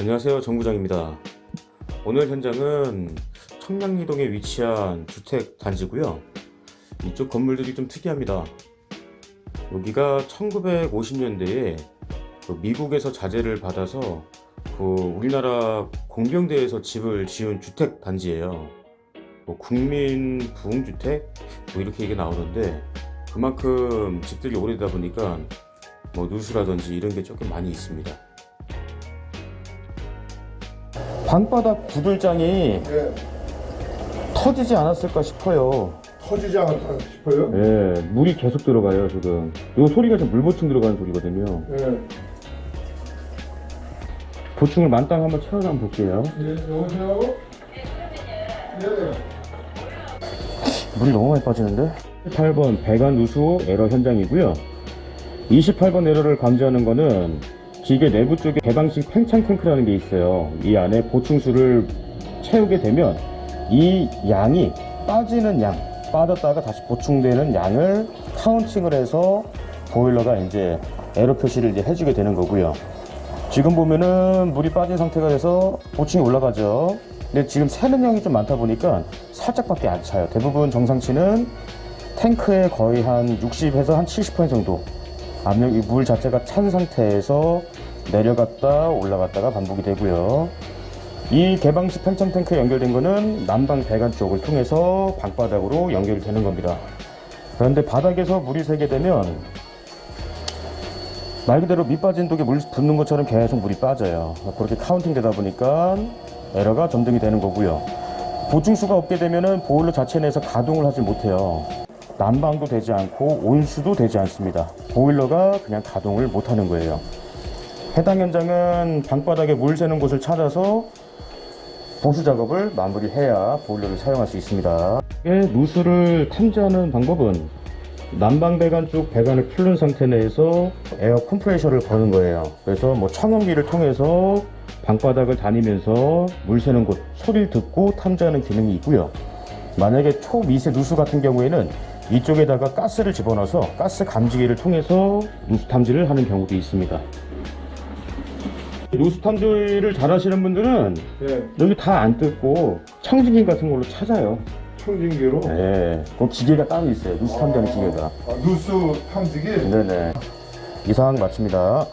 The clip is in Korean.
안녕하세요. 정부장입니다. 오늘 현장은 청량리동에 위치한 주택 단지고요. 이쪽 건물들이 좀 특이합니다. 여기가 1950년대에 미국에서 자재를 받아서 그 우리나라 공병대에서 집을 지은 주택 단지예요. 뭐 국민 부흥주택? 뭐 이렇게 얘기 나오는데 그만큼 집들이 오래되다 보니까 뭐 누수라든지 이런 게 조금 많이 있습니다 방바닥 구들장이 예, 터지지 않았을까 싶어요. 터지지 않았다 싶어요. 예, 물이 계속 들어가요, 지금. 이 소리가 지금 물 보충 들어가는 소리거든요. 예, 보충을 만땅 한번 채워서 한번 볼게요. 예, 여보세요? 네, 물이 너무 많이 빠지는데? 8번 배관 누수 에러 현장이고요. 28번 에러를 감지하는 거는 기계 내부 쪽에 개방식 팽창 탱크라는 게 있어요. 이 안에 보충수를 채우게 되면 이 양이 빠지는 양, 빠졌다가 다시 보충되는 양을 카운팅을 해서 보일러가 이제 에러 표시를 이제 해주게 되는 거고요. 지금 보면은 물이 빠진 상태가 돼서 보충이 올라가죠. 근데 지금 새는 양이 좀 많다 보니까 살짝밖에 안 차요. 대부분 정상치는 탱크의 거의 한 60에서 한 70% 정도 압력, 이 물 자체가 찬 상태에서 내려갔다 올라갔다가 반복이 되고요. 이 개방식 팽창 탱크에 연결된 거는 난방 배관 쪽을 통해서 방바닥으로 연결이 되는 겁니다. 그런데 바닥에서 물이 새게 되면 말 그대로 밑 빠진 독에 물 붓는 것처럼 계속 물이 빠져요. 그렇게 카운팅 되다 보니까 에러가 점등이 되는 거고요. 보충수가 없게 되면은 보일러 자체 내에서 가동을 하지 못해요. 난방도 되지 않고 온수도 되지 않습니다. 보일러가 그냥 가동을 못 하는 거예요. 해당 현장은 방바닥에 물 새는 곳을 찾아서 보수 작업을 마무리해야 보일러를 사용할 수 있습니다. 누수를 탐지하는 방법은 난방 배관 쪽 배관을 풀는 상태 내에서 에어 컴프레셔를 거는 거예요. 그래서 뭐 청음기를 통해서 방바닥을 다니면서 물 새는 곳 소리를 듣고 탐지하는 기능이 있고요. 만약에 초미세 누수 같은 경우에는 이쪽에다가 가스를 집어넣어서 가스 감지기를 통해서 누수 탐지를 하는 경우도 있습니다. 누수 탐지를 잘 하시는 분들은 예, 여기 다 안 뜯고 청진기 같은 걸로 찾아요. 청진기로. 네, 그 기계가 따로 있어요. 누수 탐지하는 기계가. 아, 누수 탐지기. 네네. 이상 마칩니다.